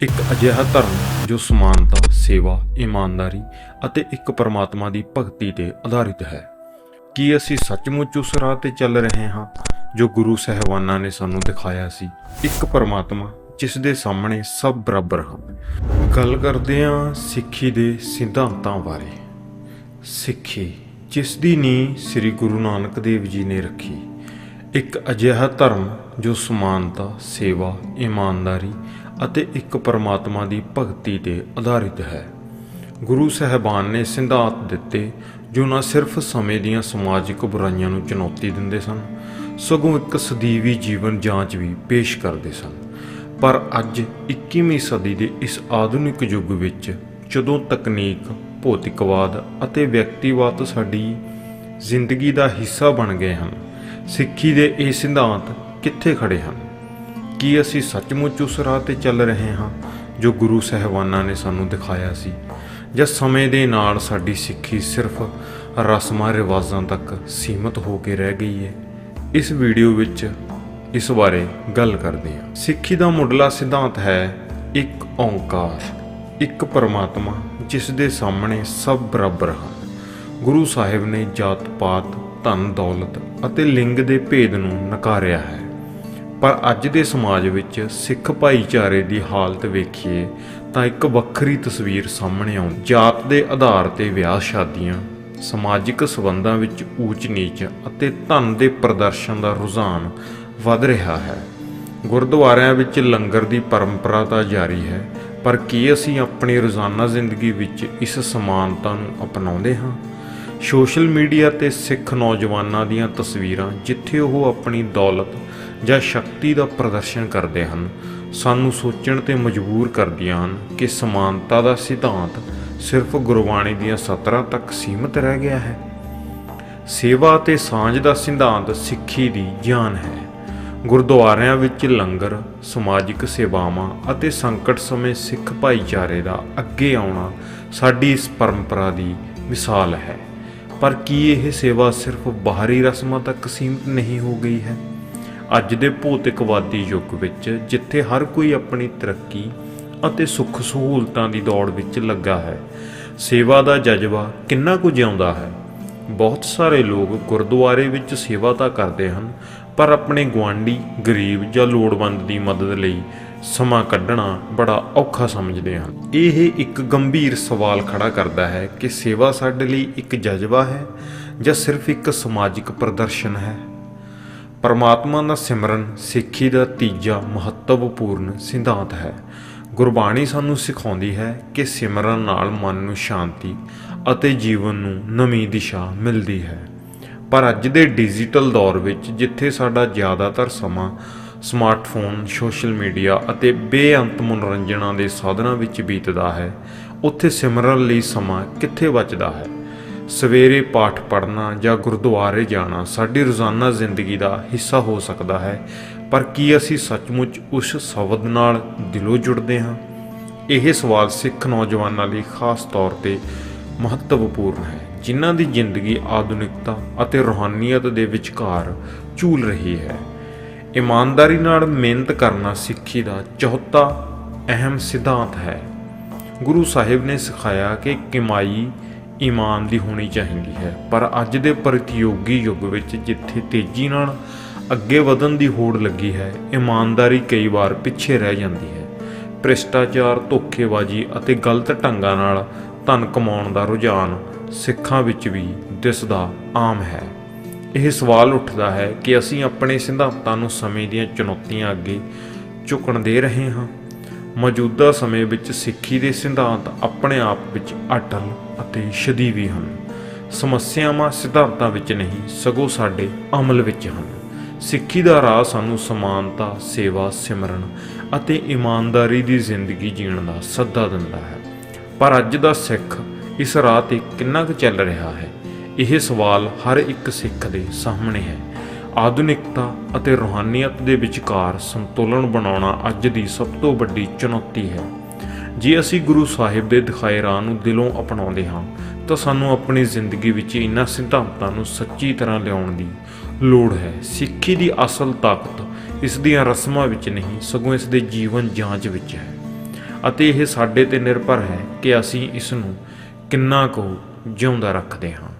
ਇੱਕ ਅਜਿਹਾ ਧਰਮ ਜੋ ਸਮਾਨਤਾ, ਸੇਵਾ, ਇਮਾਨਦਾਰੀ ਅਤੇ ਇੱਕ ਪਰਮਾਤਮਾ ਦੀ ਭਗਤੀ ਤੇ ਆਧਾਰਿਤ ਹੈ। ਕੀ ਅਸੀਂ ਸੱਚਮੁੱਚ ਉਸ ਰਾਹ ਤੇ ਚੱਲ ਰਹੇ ਹਾਂ ਜੋ ਗੁਰੂ ਸਹਿਬਾਨਾਂ ਨੇ ਸਾਨੂੰ ਦਿਖਾਇਆ ਸੀ? ਇੱਕ ਪਰਮਾਤਮਾ ਜਿਸ ਦੇ ਸਾਹਮਣੇ ਸਭ ਬਰਾਬਰ ਹਨ। ਗੱਲ ਕਰਦੇ ਹਾਂ ਸਿੱਖੀ ਦੇ ਸਿਧਾਂਤਾਂ ਬਾਰੇ। ਸਿੱਖੀ ਜਿਸ ਦੀ ਨੀਂਹ ਸ੍ਰੀ ਗੁਰੂ ਨਾਨਕ ਦੇਵ ਜੀ ਨੇ ਰੱਖੀ ਇੱਕ ਅਜਿਹਾ ਧਰਮ ਜੋ ਸਮਾਨਤਾ, ਸੇਵਾ, ਇਮਾਨਦਾਰੀ ਅਤੇ ਇੱਕ ਪਰਮਾਤਮਾ ਦੀ ਭਗਤੀ ਤੇ ਆਧਾਰਿਤ ਹੈ। ਗੁਰੂ ਸਾਹਿਬਾਨ ਨੇ ਸਿਧਾਂਤ ਦਿੱਤੇ, ਜੋ ਨਾ ਸਿਰਫ ਸਮੇਂ ਦੀਆਂ ਸਮਾਜਿਕ ਬੁਰਾਈਆਂ ਨੂੰ ਚੁਣੌਤੀ ਦਿੰਦੇ ਸਨ, ਸਗੋਂ ਇੱਕ ਸਦੀਵੀ ਜੀਵਨ ਜਾਂਚ ਵੀ ਪੇਸ਼ ਕਰਦੇ ਸਨ ਪਰ ਅੱਜ 21ਵੀਂ ਸਦੀ ਦੇ ਇਸ ਆਧੁਨਿਕ ਯੁੱਗ ਵਿੱਚ ਜਦੋਂ ਤਕਨੀਕ, ਭੌਤਿਕਵਾਦ ਅਤੇ ਵਿਅਕਤੀਵਾਦ ਸਾਡੀ ਜ਼ਿੰਦਗੀ ਦਾ ਹਿੱਸਾ ਬਣ ਗਏ ਹਨ, ਸਿੱਖੀ ਦੇ ਇਹ ਸਿਧਾਂਤ ਕਿੱਥੇ ਖੜੇ ਹਨ ਕੀ ਅਸੀਂ ਸੱਚਮੁੱਚ ਉਸ ਰਾਹ ਤੇ ਚੱਲ ਰਹੇ ਹਾਂ ਜੋ ਗੁਰੂ ਸਹਿਬਾਨਾਂ ਨੇ ਸਾਨੂੰ ਦਿਖਾਇਆ ਸੀ? ਜਾਂ ਸਮੇਂ ਦੇ ਨਾਲ ਸਾਡੀ ਸਿੱਖੀ ਸਿਰਫ ਰਸਮਾਂ ਰਿਵਾਜ਼ਾਂ ਤੱਕ ਸੀਮਤ ਹੋ ਕੇ ਰਹਿ ਗਈ ਹੈ? ਇਸ ਵੀਡੀਓ ਵਿੱਚ ਇਸ ਬਾਰੇ ਗੱਲ ਕਰਦੇ ਹਾਂ। ਸਿੱਖੀ ਦਾ ਮੁੱਢਲਾ ਸਿਧਾਂਤ ਹੈ ਇੱਕ ਓੰਕਾਰ, ਇੱਕ ਪਰਮਾਤਮਾ ਜਿਸ ਦੇ ਸਾਹਮਣੇ ਸਭ ਬਰਾਬਰ ਹਨ। ਗੁਰੂ ਸਾਹਿਬ ਨੇ ਜਾਤ ਪਾਤ ਧਨ ਦੌਲਤ ਅਤੇ ਲਿੰਗ ਦੇ ਭੇਦ ਨੂੰ ਨਕਾਰਿਆ ਹੈ। ਪਰ ਅੱਜ ਦੇ ਸਮਾਜ ਵਿੱਚ ਸਿੱਖ ਭਾਈਚਾਰੇ ਦੀ ਹਾਲਤ ਵੇਖੀਏ ਤਾਂ ਇੱਕ ਵੱਖਰੀ ਤਸਵੀਰ ਸਾਹਮਣੇ ਆਉਂਦੀ ਜਾਤ ਦੇ ਆਧਾਰ ਤੇ ਵਿਆਹ ਸ਼ਾਦੀਆਂ, ਸਮਾਜਿਕ ਸਬੰਧਾਂ ਵਿੱਚ ਊਚ ਨੀਚ ਅਤੇ ਧਨ ਦੇ ਪ੍ਰਦਰਸ਼ਨ ਦਾ ਰੁਝਾਨ ਵੱਧ ਰਿਹਾ ਹੈ। ਗੁਰਦੁਆਰਿਆਂ ਵਿੱਚ ਲੰਗਰ ਦੀ ਪਰੰਪਰਾ ਤਾਂ ਜਾਰੀ ਹੈ, ਪਰ ਕੀ ਅਸੀਂ ਆਪਣੀ ਰੋਜ਼ਾਨਾ ਜ਼ਿੰਦਗੀ ਵਿੱਚ ਇਸ ਸਮਾਨਤਾ ਨੂੰ ਅਪਣਾਉਂਦੇ ਹਾਂ? ਸੋਸ਼ਲ ਮੀਡੀਆ ਤੇ ਸਿੱਖ ਨੌਜਵਾਨਾਂ ਦੀਆਂ ਤਸਵੀਰਾਂ ਜਿੱਥੇ ਉਹ ਆਪਣੀ ਦੌਲਤ ਜਾਂ ਸ਼ਕਤੀ ਦਾ ਪ੍ਰਦਰਸ਼ਨ ਕਰਦੇ ਹਨ, ਸਾਨੂੰ ਸੋਚਣ ਤੇ ਮਜਬੂਰ ਕਰਦੀਆਂ ਹਨ ਕਿ ਸਮਾਨਤਾ ਦਾ ਸਿਧਾਂਤ ਸਿਰਫ ਗੁਰਬਾਣੀ ਦੀਆਂ ਸਤਰਾਂ ਤੱਕ ਸੀਮਤ ਰਹਿ ਗਿਆ ਹੈ। ਸੇਵਾ ਤੇ ਸਾਂਝ ਦਾ ਸਿਧਾਂਤ ਸਿੱਖੀ ਦੀ ਜਾਨ ਹੈ। ਗੁਰਦੁਆਰਿਆਂ ਵਿੱਚ ਲੰਗਰ, ਸਮਾਜਿਕ ਸੇਵਾਵਾਂ ਅਤੇ ਸੰਕਟ ਸਮੇਂ ਸਿੱਖ ਭਾਈਚਾਰੇ ਦਾ ਅੱਗੇ ਆਉਣਾ ਸਾਡੀ ਇਸ ਪਰੰਪਰਾ ਦੀ ਮਿਸਾਲ ਹੈ। ਪਰ ਕੀ ਇਹ ਸੇਵਾ ਸਿਰਫ ਬਾਹਰੀ ਰਸਮਾਂ ਤੱਕ ਸੀਮਿਤ ਨਹੀਂ ਹੋ ਗਈ ਹੈ? ਅੱਜ ਦੇ ਭੌਤਿਕਵਾਦੀ ਯੁੱਗ ਵਿੱਚ, ਜਿੱਥੇ ਹਰ ਕੋਈ ਆਪਣੀ ਤਰੱਕੀ ਅਤੇ ਸੁੱਖ ਸਹੂਲਤਾਂ ਦੀ ਦੌੜ ਵਿੱਚ ਲੱਗਾ ਹੈ, ਸੇਵਾ ਦਾ ਜਜ਼ਬਾ ਕਿੰਨਾ ਕੁ ਜਿਉਂਦਾ ਹੈ? ਬਹੁਤ ਸਾਰੇ ਲੋਕ ਗੁਰਦੁਆਰੇ ਵਿੱਚ ਸੇਵਾ ਤਾਂ ਕਰਦੇ ਹਨ, ਪਰ ਆਪਣੇ ਗੁਆਂਢੀ, ਗਰੀਬ ਜਾਂ ਲੋੜਵੰਦ ਦੀ ਮਦਦ ਲਈ ਸਮਾਂ ਕੱਢਣਾ ਬੜਾ ਔਖਾ ਸਮਝਦੇ ਹਨ। ਇਹ ਇੱਕ ਗੰਭੀਰ ਸਵਾਲ ਖੜਾ ਕਰਦਾ ਹੈ ਕਿ ਸੇਵਾ ਸਾਡੇ ਲਈ ਇੱਕ ਜਜ਼ਬਾ ਹੈ ਜਾਂ ਸਿਰਫ ਇੱਕ ਸਮਾਜਿਕ ਪ੍ਰਦਰਸ਼ਨ ਹੈ? ਪਰਮਾਤਮਾ ਦਾ ਸਿਮਰਨ ਸਿੱਖੀ ਦਾ ਤੀਜਾ ਮਹੱਤਵਪੂਰਨ ਸਿਧਾਂਤ ਹੈ। ਗੁਰਬਾਣੀ ਸਾਨੂੰ ਸਿਖਾਉਂਦੀ ਹੈ ਕਿ ਸਿਮਰਨ ਨਾਲ ਮਨ ਨੂੰ ਸ਼ਾਂਤੀ ਅਤੇ ਜੀਵਨ ਨੂੰ ਨਵੀਂ ਦਿਸ਼ਾ ਮਿਲਦੀ ਹੈ। ਪਰ ਅੱਜ ਦੇ ਡਿਜੀਟਲ ਦੌਰ ਵਿੱਚ ਜਿੱਥੇ ਸਾਡਾ ਜ਼ਿਆਦਾਤਰ ਸਮਾਂ ਸਮਾਰਟਫੋਨ, ਸੋਸ਼ਲ ਮੀਡੀਆ ਅਤੇ ਬੇਅੰਤ ਮਨੋਰੰਜਨਾਂ ਦੇ ਸਾਧਨਾਂ ਵਿੱਚ ਬੀਤਦਾ ਹੈ, ਉੱਥੇ ਸਿਮਰਨ ਲਈ ਸਮਾਂ ਕਿੱਥੇ ਬਚਦਾ ਹੈ? ਸਵੇਰੇ ਪਾਠ ਪੜ੍ਹਨਾ ਜਾਂ ਗੁਰਦੁਆਰੇ ਜਾਣਾ ਸਾਡੀ ਰੋਜ਼ਾਨਾ ਜ਼ਿੰਦਗੀ ਦਾ ਹਿੱਸਾ ਹੋ ਸਕਦਾ ਹੈ। ਪਰ ਕੀ ਅਸੀਂ ਸੱਚਮੁੱਚ ਉਸ ਸ਼ਬਦ ਨਾਲ ਦਿਲੋਂ ਜੁੜਦੇ ਹਾਂ? ਇਹ ਸਵਾਲ ਸਿੱਖ ਨੌਜਵਾਨਾਂ ਲਈ ਖਾਸ ਤੌਰ ਤੇ ਮਹੱਤਵਪੂਰਨ ਹੈ, ਜਿਨ੍ਹਾਂ ਦੀ ਜ਼ਿੰਦਗੀ ਆਧੁਨਿਕਤਾ ਅਤੇ ਰੂਹਾਨੀਅਤ ਦੇ ਵਿਚਕਾਰ ਝੂਲ ਰਹੀ ਹੈ। ਇਮਾਨਦਾਰੀ ਨਾਲ ਮਿਹਨਤ ਕਰਨਾ ਸਿੱਖੀ ਦਾ ਚੌਥਾ ਅਹਿਮ ਸਿਧਾਂਤ ਹੈ। ਗੁਰੂ ਸਾਹਿਬ ਨੇ ਸਿਖਾਇਆ ਕਿ ਕਮਾਈ ਇਮਾਨ ਦੀ ਹੋਣੀ ਚਾਹੀਦੀ ਹੈ। ਪਰ ਅੱਜ ਦੇ ਪ੍ਰਤੀਯੋਗੀ ਯੁੱਗ ਵਿੱਚ ਜਿੱਥੇ ਤੇਜ਼ੀ ਨਾਲ ਅੱਗੇ ਵਧਣ ਦੀ ਹੋੜ ਲੱਗੀ ਹੈ, ਇਮਾਨਦਾਰੀ ਕਈ ਵਾਰ ਪਿੱਛੇ ਰਹਿ ਜਾਂਦੀ ਹੈ। ਭ੍ਰਿਸ਼ਟਾਚਾਰ, ਧੋਖੇਬਾਜ਼ੀ ਅਤੇ ਗਲਤ ਢੰਗਾਂ ਨਾਲ ਧਨ ਕਮਾਉਣ ਦਾ ਰੁਝਾਨ ਸਿੱਖਾਂ ਵਿੱਚ ਵੀ ਦਿਸਦਾ ਆਮ ਹੈ। ਇਹ ਸਵਾਲ ਉੱਠਦਾ ਹੈ ਕਿ ਅਸੀਂ ਆਪਣੇ ਸਿਧਾਂਤਾਂ ਨੂੰ ਸਮੇਂ ਦੀਆਂ ਚੁਣੌਤੀਆਂ ਅੱਗੇ ਝੁਕਣ ਦੇ ਰਹੇ ਹਾਂ। ਮੌਜੂਦਾ ਸਮੇਂ ਵਿੱਚ ਸਿੱਖੀ ਦੇ ਸਿਧਾਂਤ ਆਪਣੇ ਆਪ ਵਿੱਚ ਅਟਲ ਅਤੇ ਸ਼ਦੀਵੀ ਹਨ। ਸਮੱਸਿਆਵਾਂ ਸਿਧਾਂਤਾਂ ਵਿੱਚ ਨਹੀਂ, ਸਗੋਂ ਸਾਡੇ ਅਮਲ ਵਿੱਚ ਹਨ। ਸਿੱਖੀ ਦਾ ਰਾਹ ਸਾਨੂੰ ਸਮਾਨਤਾ, ਸੇਵਾ, ਸਿਮਰਨ ਅਤੇ ਇਮਾਨਦਾਰੀ ਦੀ ਜ਼ਿੰਦਗੀ ਜੀਣ ਦਾ ਸੱਦਾ ਦਿੰਦਾ ਹੈ। ਪਰ ਅੱਜ ਦਾ ਸਿੱਖ ਇਸ ਰਾਹ ਤੇ ਕਿੰਨਾ ਕੁ ਚੱਲ ਰਿਹਾ ਹੈ? ਇਹ ਸਵਾਲ ਹਰ ਇੱਕ ਸਿੱਖ ਦੇ ਸਾਹਮਣੇ ਹੈ। ਆਧੁਨਿਕਤਾ ਅਤੇ ਰੂਹਾਨੀਅਤ ਦੇ ਵਿਚਕਾਰ ਸੰਤੁਲਨ ਬਣਾਉਣਾ ਅੱਜ ਦੀ ਸਭ ਤੋਂ ਵੱਡੀ ਚੁਣੌਤੀ ਹੈ। ਜੇ ਅਸੀਂ ਗੁਰੂ ਸਾਹਿਬ ਦੇ ਦਿਖਾਏ ਰਾਹ ਨੂੰ ਦਿਲੋਂ ਅਪਣਾਉਂਦੇ ਹਾਂ, ਤਾਂ ਸਾਨੂੰ ਆਪਣੀ ਜ਼ਿੰਦਗੀ ਵਿੱਚ ਇਹਨਾਂ ਸਿਧਾਂਤਾਂ ਨੂੰ ਸੱਚੀ ਤਰ੍ਹਾਂ ਲਿਆਉਣ ਦੀ ਲੋੜ ਹੈ। ਸਿੱਖੀ ਦੀ ਅਸਲ ਤਾਕਤ ਇਸ ਦੀਆਂ ਰਸਮਾਂ ਵਿੱਚ ਨਹੀਂ, ਸਗੋਂ ਇਸ ਦੇ ਜੀਵਨ ਜਾਂਚ ਵਿੱਚ ਹੈ। ਅਤੇ ਇਹ ਸਾਡੇ ਤੇ ਨਿਰਭਰ ਹੈ ਕਿ ਅਸੀਂ ਇਸ ਨੂੰ ਕਿੰਨਾ ਕੁ ਜਿਉਂਦਾ ਰੱਖਦੇ ਹਾਂ।